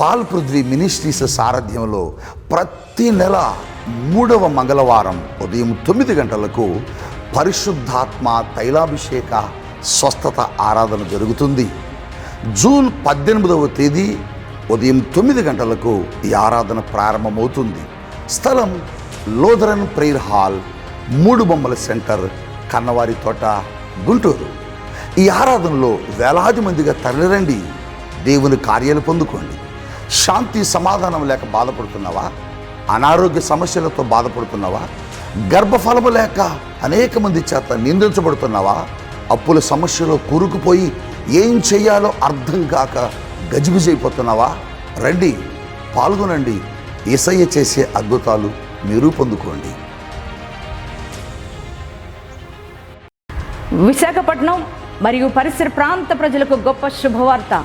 Paul Prithvi ministries సారథ్యంలో ప్రతి నెల మూడవ మంగళవారం ఉదయం తొమ్మిది గంటలకు పరిశుద్ధాత్మ తైలాభిషేక స్వస్థత ఆరాధన జరుగుతుంది. జూన్ పద్దెనిమిదవ తేదీ ఉదయం తొమ్మిది గంటలకు ఈ ఆరాధన ప్రారంభమవుతుంది. స్థలం లోదరన్ ప్రేయర్ హాల్ మూడు బొమ్మల సెంటర్ కన్నవారి తోట గుంటూరు. ఈ ఆరాధనలో వేలాది మందిగా తరలిరండి. దేవుని కార్యాలు పొందుకోండి. శాంతి సమాధానం లేక బాధపడుతున్నావా? అనారోగ్య సమస్యలతో బాధపడుతున్నావా? గర్భఫలము లేక అనేక మంది చేత నిందించబడుతున్నావా? అప్పుల సమస్యలో కూరుకుపోయి ఏం చేయాలో అర్థం కాక గజిబిజైపోతున్నావా? రండి పాల్గొనండి. ఇసయ్య చేసే అద్భుతాలు మీరు పొందుకోండి. విశాఖపట్నం మరియు పరిసర ప్రాంత ప్రజలకు గొప్ప శుభవార్త.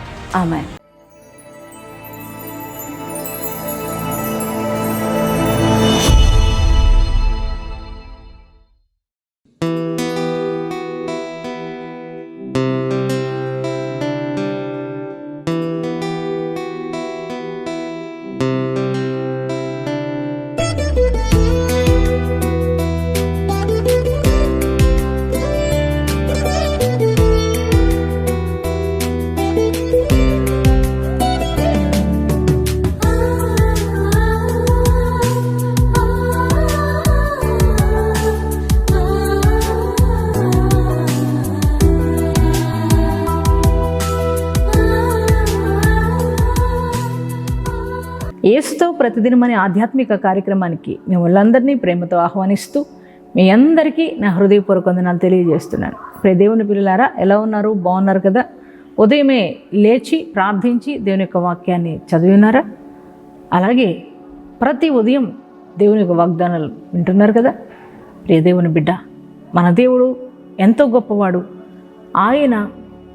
अमय యేసుతో ప్రతిదినం అనే ఆధ్యాత్మిక కార్యక్రమానికి మిమ్మల్ని ప్రేమతో ఆహ్వానిస్తూ మీ అందరికీ నా హృదయపూర్వక వందనాలు తెలియజేస్తున్నాను. ప్రే దేవుని పిల్లలారా ఎలా ఉన్నారు? బాగున్నారు కదా? ఉదయమే లేచి ప్రార్థించి దేవుని యొక్క వాక్యాన్ని చదివినారా? అలాగే ప్రతి ఉదయం దేవుని యొక్క వాగ్దానాలు వింటున్నారు కదా? ప్రియ దేవుని బిడ్డ మన దేవుడు ఎంతో గొప్పవాడు. ఆయన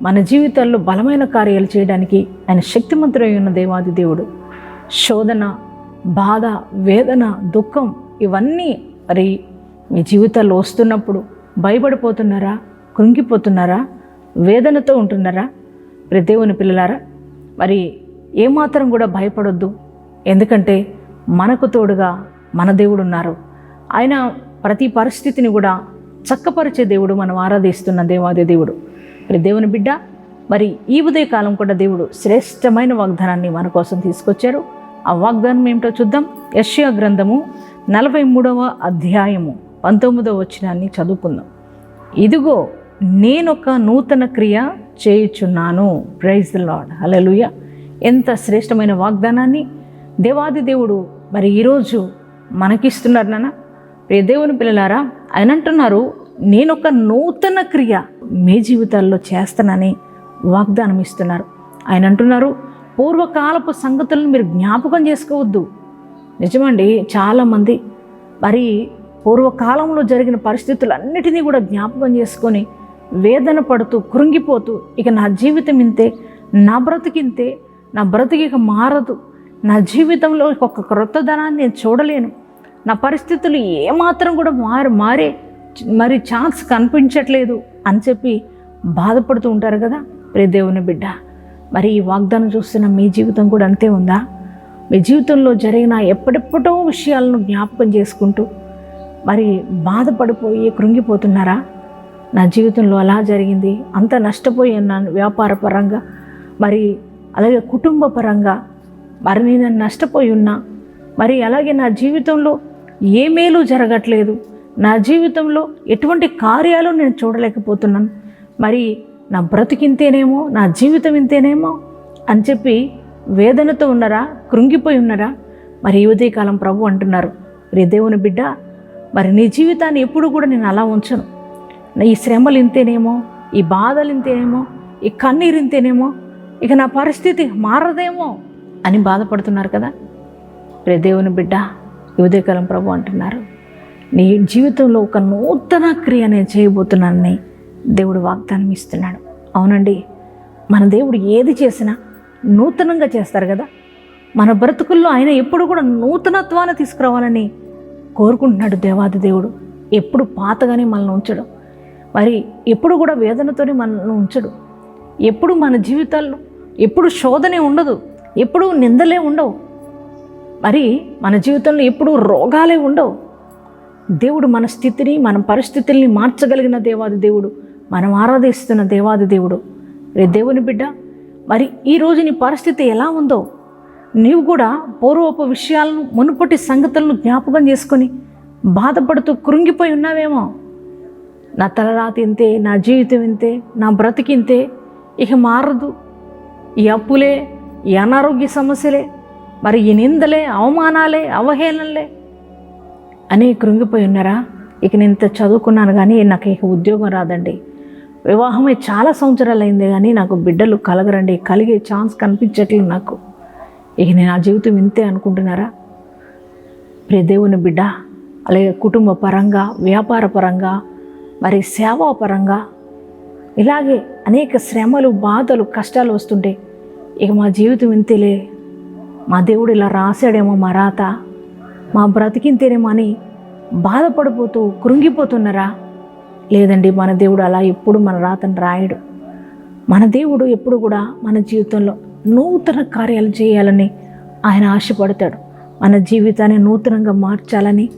మన జీవితాల్లో బలమైన కార్యాలు చేయడానికి ఆయన శక్తిమంతుడై ఉన్న దేవాది దేవుడు. శోధన బాధ వేదన దుఃఖం ఇవన్నీ మరి మీ జీవితాల్లో వస్తున్నప్పుడు భయపడిపోతున్నారా? కృంగిపోతున్నారా? వేదనతో ఉంటున్నారా? మరి దేవుని పిల్లలారా మరి ఏమాత్రం కూడా భయపడొద్దు. ఎందుకంటే మనకు తోడుగా మన దేవుడు ఉన్నారు ఆయన ప్రతి పరిస్థితిని కూడా చక్కపరిచే దేవుడు మనం ఆరాధిస్తున్న దేవాదే దేవుడు. మరి దేవుని బిడ్డ మరి ఈ ఉదయకాలం కూడా దేవుడు శ్రేష్టమైన వాగ్దానాన్ని మన కోసం తీసుకొచ్చారు. ఆ వాగ్దానం ఏమిటో చూద్దాం. యష్యా గ్రంథము నలభై మూడవ అధ్యాయము పంతొమ్మిదవ వచనాన్ని చదువుకుందాం. ఇదిగో నేనొక నూతన క్రియ చేయుచున్నాను. ప్రైజ్ ద లాడ్ హల్లెలూయ ఎంత శ్రేష్టమైన వాగ్దానాన్ని. దేవాది దేవుడు మరి ఈరోజు మనకిస్తున్నారు నాన్న. ప్రియ దేవుని పిల్లలారా ఆయన అంటున్నారు నేనొక నూతన క్రియ మీ జీవితాల్లో చేస్తానని వాగ్దానం ఇస్తున్నారు ఆయన అంటున్నారు పూర్వకాలపు సంగతులను మీరు జ్ఞాపకం చేసుకోవద్దు. నిజమండి చాలామంది మరి పూర్వకాలంలో జరిగిన పరిస్థితులన్నిటినీ కూడా జ్ఞాపకం చేసుకొని వేదన పడుతూ కృంగిపోతూ ఇక నా జీవితం ఇంతే నా బ్రతికింతే నా బ్రతికి ఇక మారదు నా జీవితంలో ఒక క్రొత్తదనాన్ని నేను చూడలేను నా పరిస్థితులు ఏమాత్రం కూడా మారు మారే మరి ఛాన్స్ కనిపించట్లేదు అని చెప్పి బాధపడుతూ ఉంటారు కదా ప్రే దేవుని బిడ్డ. మరి ఈ వాగ్దానం చూస్తున్న మీ జీవితం కూడా అంతే ఉందా? మీ జీవితంలో జరిగిన ఎప్పటిప్పుడో విషయాలను జ్ఞాపకం చేసుకుంటూ మరి బాధపడిపోయి కృంగిపోతున్నారా? నా జీవితంలో అలా జరిగింది. అంత నష్టపోయి ఉన్నాను వ్యాపార పరంగా మరి అలాగే కుటుంబ పరంగా మరి నేను నష్టపోయి ఉన్నా. మరి అలాగే నా జీవితంలో ఏ మేలు జరగట్లేదు. నా జీవితంలో ఎటువంటి కార్యాలు నేను చూడలేకపోతున్నాను. మరి నా బ్రతికింతేనేమో నా జీవితం ఇంతేనేమో అని చెప్పి వేదనతో ఉన్నారా కృంగిపోయి ఉన్నారా? మరి ఈ ఉదయకాలం ప్రభు అంటున్నారు రే దేవుని బిడ్డ మరి నీ జీవితాన్ని ఎప్పుడు కూడా నేను అలా ఉంచను. ఈ శ్రమలు ఇంతేనేమో ఈ బాధలు ఇంతేనేమో ఈ కన్నీరు ఇంతేనేమో ఇక నా పరిస్థితి మారదేమో అని బాధపడుతున్నారు కదా? రే దేవుని బిడ్డ ఈ ఉదయకాలం ప్రభు అంటున్నారు నీ జీవితంలో ఒక నూతన క్రియ నేను చేయబోతున్నానని దేవుడు వాగ్దానం ఇస్తున్నాడు. అవునండి మన దేవుడు ఏది చేసినా నూతనంగా చేస్తారు కదా? మన బ్రతుకుల్లో ఆయన ఎప్పుడు కూడా నూతనత్వాన్ని తీసుకురావాలని కోరుకుంటున్నాడు దేవాది దేవుడు. ఎప్పుడు పాతగానే మనల్ని ఉంచడు. మరి ఎప్పుడు కూడా వేదనతోనే మనల్ని ఉంచడు. ఎప్పుడు మన జీవితాల్లో ఎప్పుడు శోధనే ఉండదు. ఎప్పుడు నిందలే ఉండవు. మరి మన జీవితంలో ఎప్పుడు రోగాలే ఉండవు. దేవుడు మన స్థితిని మన పరిస్థితుల్ని మార్చగలిగిన దేవాది దేవుడు. మనం ఆరాధిస్తున్న దేవాది దేవుడు. రే దేవుని బిడ్డ మరి ఈరోజు నీ పరిస్థితి ఎలా ఉందో? నీవు కూడా పూర్వపు విషయాలను మునుపటి సంగతులను జ్ఞాపకం చేసుకొని బాధపడుతూ కృంగిపోయి ఉన్నావేమో? నా తలరాతి ఇంతే నా జీవితం ఇంతే నా బ్రతికింతే ఇక మారదు. ఈ అప్పులే ఈ అనారోగ్య సమస్యలే మరి ఈ నిందలే అవమానాలే అవహేళనలే అని కృంగిపోయి ఉన్నారా? ఇక నేను ఇంత చదువుకున్నాను కానీ నాకు ఇక ఉద్యోగం రాదండి. వివాహమై చాలా సంవత్సరాలు అయింది కానీ నాకు బిడ్డలు కలగరండి కలిగే ఛాన్స్ కనిపించట్లేదు నాకు. ఇక నేను ఆ జీవితం ఇంతే అనుకుంటున్నారా? ప్రియ దేవుని బిడ్డ అలాగే కుటుంబ పరంగా వ్యాపార పరంగా మరి సేవా పరంగా ఇలాగే అనేక శ్రమలు బాధలు కష్టాలు వస్తుంటే ఇక మా జీవితం ఇంతేలే. మా దేవుడు ఇలా రాశాడేమో మా రాత. మా బ్రతికింతేనేమో అని బాధపడిపోతూ కృంగిపోతున్నారా? లేదండి మన దేవుడు అలా ఎప్పుడు మన రాతను రాయడు. మన దేవుడు ఎప్పుడు కూడా మన జీవితంలో నూతన కార్యాలు చేయాలని ఆయన ఆశపడతాడు. మన జీవితాన్ని నూతనంగా మార్చాలని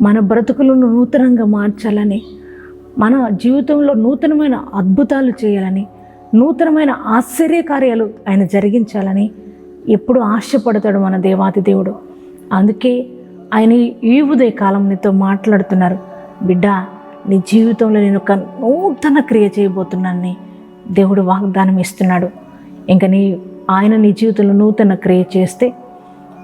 మన బ్రతుకులను నూతనంగా మార్చాలని మన జీవితంలో నూతనమైన అద్భుతాలు చేయాలని నూతనమైన ఆశ్చర్య కార్యాలు ఆయన జరిగించాలని ఎప్పుడు ఆశపడతాడు మన దేవాతి దేవుడు. అందుకే ఆయన ఈ ఉదయ కాలం నీతో మాట్లాడుతున్నారు. బిడ్డ నీ జీవితంలో నేను ఒక నూతన క్రియ చేయబోతున్నానని దేవుడు వాగ్దానం ఇస్తున్నాడు. ఇంకా నీ ఆయన నీ జీవితంలో నూతన క్రియ చేస్తే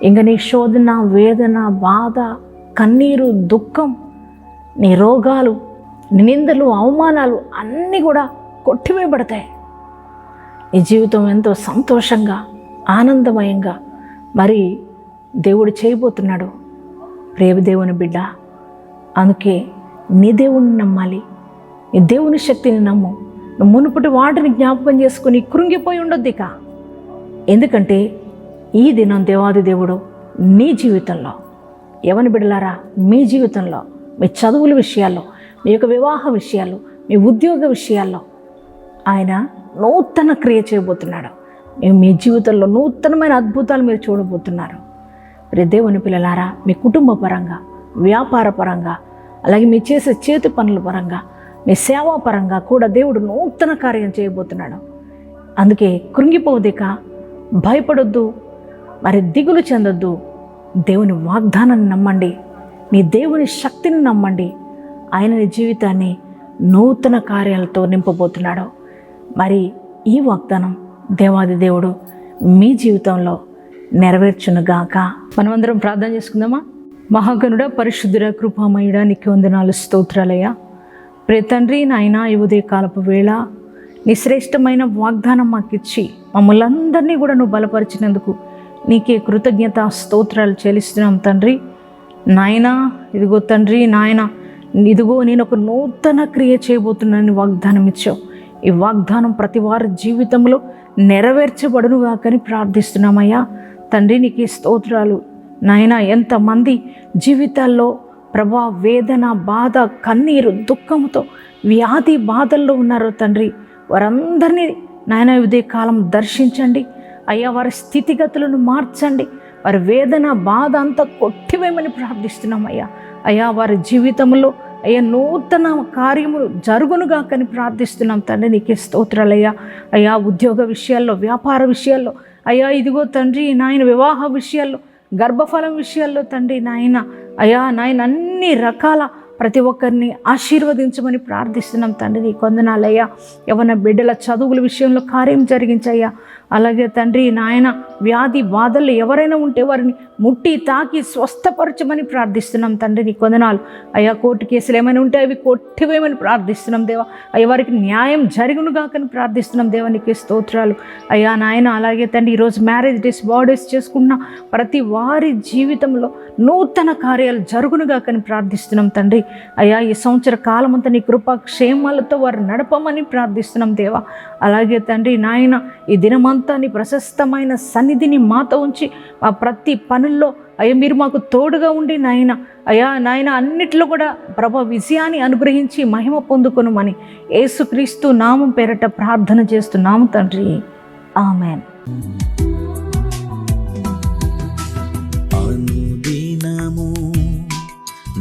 ఇంకా నీ శోధన వేదన బాధ కన్నీరు దుఃఖం నీ రోగాలు నిందలు అవమానాలు అన్నీ కూడా కొట్టివేయబడతాయి. నీ జీవితం ఎంతో సంతోషంగా ఆనందమయంగా మరి దేవుడు చేయబోతున్నాడు. ప్రేమ దేవుని బిడ్డ అందుకే నీ దేవుణ్ణి నమ్మాలి. నీ దేవుని శక్తిని నమ్ము. మునుపటి వాటిని జ్ఞాపకం చేసుకుని కృంగిపోయి ఉండొద్ది ఇక. ఎందుకంటే ఈ దినం దేవాది దేవుడు నీ జీవితంలో ఎవని బిడలారా? మీ జీవితంలో మీ చదువుల విషయాల్లో మీ యొక్క వివాహ విషయాల్లో మీ ఉద్యోగ విషయాల్లో ఆయన నూతన క్రియ చేయబోతున్నాడు. మేము మీ జీవితంలో నూతనమైన అద్భుతాలు మీరు చూడబోతున్నారు. మరి దేవుని పిల్లలారా మీ కుటుంబ పరంగా వ్యాపార పరంగా అలాగే మీ చేసే చేతి పనుల పరంగా మీ సేవా పరంగా కూడా దేవుడు నూతన కార్యం చేయబోతున్నాడు. అందుకే కృంగిపోదిక భయపడొద్దు మరి దిగులు చెందొద్దు. దేవుని వాగ్దానాన్ని నమ్మండి. నీ దేవుని శక్తిని నమ్మండి. ఆయన నీ జీవితాన్ని నూతన కార్యాలతో నింపబోతున్నాడు. మరి ఈ వాగ్దానం దేవాది దేవుడు మీ జీవితంలో నెరవేర్చునుగాక. మనమందరం ప్రార్థన చేసుకుందామా? మహాగనుడ పరిశుద్ధుడ కృపామయుడ నీకు వందనాలు స్తోత్రాలయ్యా. ప్రే తండ్రి నాయన ఈ ఉదయకాలపు వేళ నీ శ్రేష్టమైన వాగ్దానం మాకిచ్చి మమ్మల్ని అందరినీ కూడా నువ్వు బలపరిచినందుకు నీకే కృతజ్ఞత స్తోత్రాలు చెల్లిస్తున్నాం తండ్రి. నాయనా ఇదిగో తండ్రి నాయన ఇదిగో నేను ఒక నూతన క్రియ చేయబోతున్నానని వాగ్దానం ఇచ్చావు. ఈ వాగ్దానం ప్రతి వారి జీవితంలో నెరవేర్చబడునుగాకని ప్రార్థిస్తున్నామయ్యా. తండ్రి నీకు ఈ స్తోత్రాలు నాయన ఎంతమంది జీవితాల్లో ప్రభా వేదన బాధ కన్నీరు దుఃఖంతో వ్యాధి బాధల్లో ఉన్నారో తండ్రి వారందరినీ నాయన ఉదయకాలం దర్శించండి. అయ్యా వారి స్థితిగతులను మార్చండి. వారి వేదన బాధ అంతా కొట్టివేయమని ప్రార్థిస్తున్నాం అయ్యా. అయ్యా వారి జీవితంలో అయ్యా నూతన కార్యములు జరుగునుగా కని ప్రార్థిస్తున్నాం తండ్రి నీకే స్తోత్రాలయ్యా అయ్యా ఉద్యోగ విషయాల్లో వ్యాపార విషయాల్లో అయ్యా ఇదిగో తండ్రి నాయన వివాహ విషయాల్లో గర్భఫలం విషయాల్లో తండ్రి నాయన అయ్యా నాయన అన్ని రకాల ప్రతి ఒక్కరిని ఆశీర్వదించమని ప్రార్థిస్తున్నాం తండ్రి. కొందనాలయ్యా ఎవరి బిడ్డల చదువుల విషయంలో కార్యం జరిగించయ్యా. అలాగే తండ్రి నాయన వ్యాధి బాధలు ఎవరైనా ఉంటే వారిని ముట్టి తాకి స్వస్థపరచమని ప్రార్థిస్తున్నాం తండ్రి నీ కొందనాలు అయ్యా కోర్టు కేసులు ఏమైనా ఉంటే అవి కొట్టివేయమని ప్రార్థిస్తున్నాం దేవా. అయ్యా వారికి న్యాయం జరుగునుగాకని ప్రార్థిస్తున్నాం దేవా నీకే స్తోత్రాలు. అయ్యా నాయన అలాగే తండ్రి ఈరోజు మ్యారేజ్ డేస్ బాడీస్ చేసుకున్న ప్రతి వారి జీవితంలో నూతన కార్యాలు జరుగునుగాకని ప్రార్థిస్తున్నాం తండ్రి. అయ్యా ఈ సంవత్సర కాలమంతా నీ కృపా క్షేమాలతో వారు నడపమని ప్రార్థిస్తున్నాం దేవా. అలాగే తండ్రి నాయన ఈ దినమంతా నీ ప్రశస్తమైన సన్నిధిని మాతో ఉంచి మా ప్రతి పనుల్లో అయ్యా మీరు మాకు తోడుగా ఉండి నాయన. అయ్యా నాయన అన్నిట్లో కూడా ప్రభ విజయాన్ని అనుగ్రహించి మహిమ పొందుకొనుమని యేసుక్రీస్తు నామం పేరట ప్రార్థన చేస్తున్నాము తండ్రి. ఆమెన్.